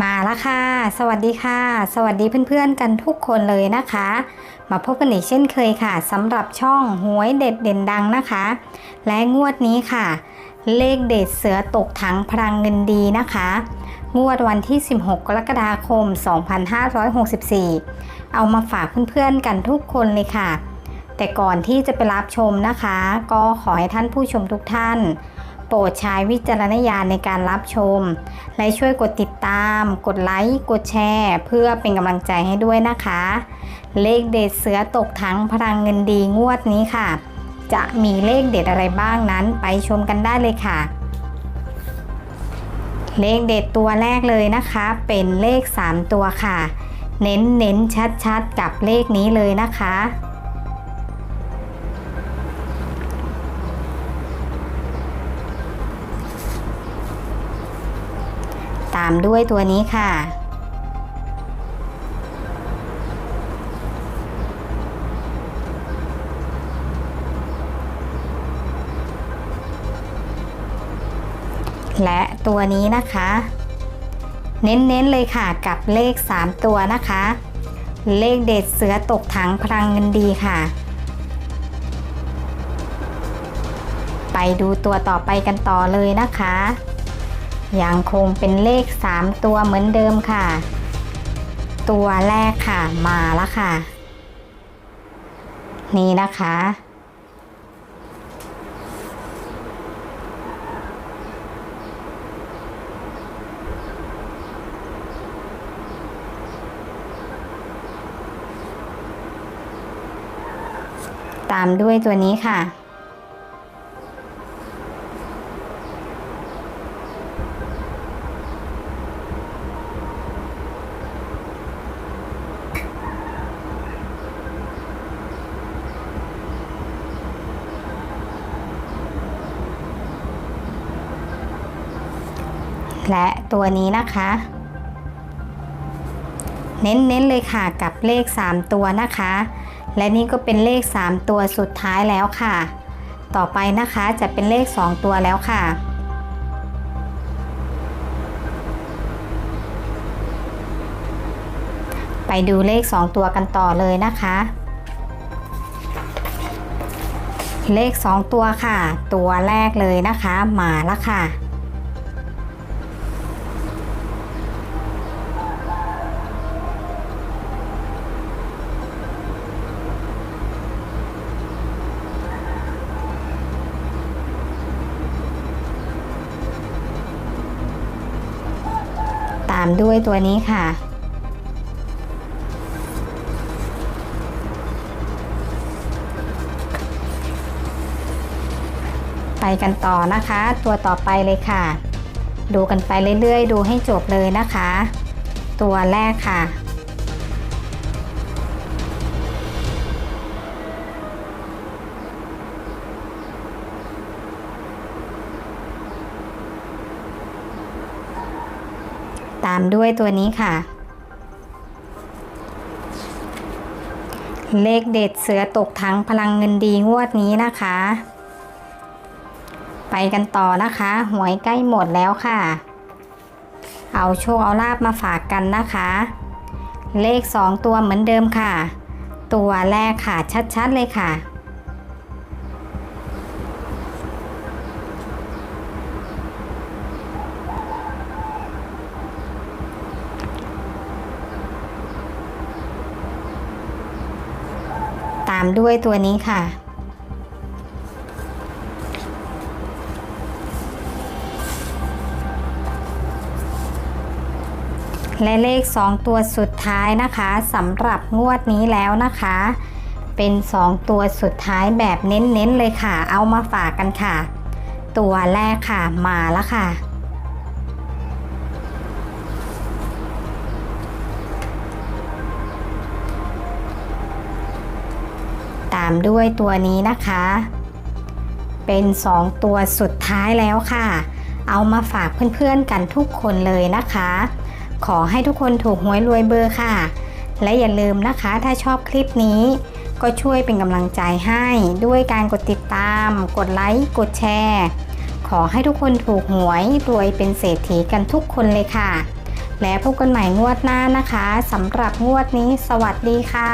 มาแล้วค่ะ สวัสดีค่ะ สวัสดีเพื่อนๆกันทุกคนเลยนะคะ มาพบกันอีกเช่นเคยค่ะสำหรับช่องหวยเด็ดเด่นดังนะคะ และงวดนี้ค่ะ เลขเด็ดเสือตกถังพลังเงินดีนะคะ งวดวันที่ 16 กรกฎาคม 2564 เอามาฝากเพื่อนๆกันทุกคนเลยค่ะ แต่ก่อนที่จะไปรับชมนะคะ ก็ขอให้ท่านผู้ชมทุกท่าน ปรดใช้วิจารณญาณในการรับชม และช่วยกดติดตาม กดไลค์กดแชร์ เพื่อเป็นกำลังใจให้ด้วยนะคะ เลขเด็ดเสือตกถังพลังเงินดีงวดนี้ค่ะ จะมีเลขเด็ดอะไรบ้างนั้นไปชมกันได้เลยค่ะ เลขเด็ดตัวแรกเลยนะคะ เป็นเลข 3 ตัวค่ะ เน้นเน้นชัดชัดๆกับเลขนี้เลยนะคะ ตามด้วยตัวนี้ค่ะ และตัวนี้นะคะ เน้นๆเลยค่ะกับเลข 3 ตัวนะคะ เลขเด็ดเสือตกถังพลังเงินดีค่ะไปดูตัวต่อไปกันต่อเลยนะคะ ยังคงเป็นเลข 3 ตัวเหมือนเดิมค่ะ ตัวแรกค่ะมาแล้วค่ะ นี่นะคะ ตามด้วยตัวนี้ค่ะ และตัวนี้นะคะ เน้นๆเลยค่ะกับเลข 3 ตัวนะคะ และนี่ก็เป็นเลข 3 ตัวสุดท้ายแล้วค่ะ ต่อไปนะคะจะเป็นเลข 2 ตัวแล้วค่ะไปดูเลข 2 ตัวกันต่อเลยนะคะ เลข 2 ตัวค่ะ ตัวแรกเลยนะคะ หมาล้วค่ะามด้วยตัวนี้ค่ะไปกันต่อนะคะ ตัวต่อไปเลยค่ะ ดูกันไปเรื่อยๆ ดูให้จบเลยนะคะ ตัวแรกค่ะามด้วยตัวนี้ค่ะ เลขเด็ดเสือตกทั้งพลังเงินดีงวดนี้นะคะ ไปกันต่อนะคะ หวยใกล้หมดแล้วค่ะ เอาโชคเอาลาบมาฝากกันนะคะ เลข 2 ตัวเหมือนเดิมค่ะ ตัวแรกค่ะชัดๆเลยค่ะามด้วยตัวนี้ค่ะ และเลข 2 ตัวสุดท้ายนะคะสำหรับงวดนี้แล้วนะคะ เป็น 2 ตัวสุดท้ายแบบเน้นๆเลยค่ะ เอามาฝากกันค่ะ ตัวแรกค่ะมาแล้วค่ะามด้วยตัวนี้นะคะ เป็น 2 ตัวสุดท้ายแล้วค่ะ เอามาฝากเพื่อนๆกันทุกคนเลยนะคะ ขอให้ทุกคนถูกหวยรวยเบอร์ค่ะ และอย่าลืมนะคะ ถ้าชอบคลิปนี้ ก็ช่วยเป็นกำลังใจให้ด้วยการกดติดตาม กดไลค์กดแชร์ขอให้ทุกคนถูกหวยรวยเป็นเศรษฐีกันทุกคนเลยค่ะ และพบกันใหม่งวดหน้านะคะสำหรับงวดนี้ สวัสดีค่ะ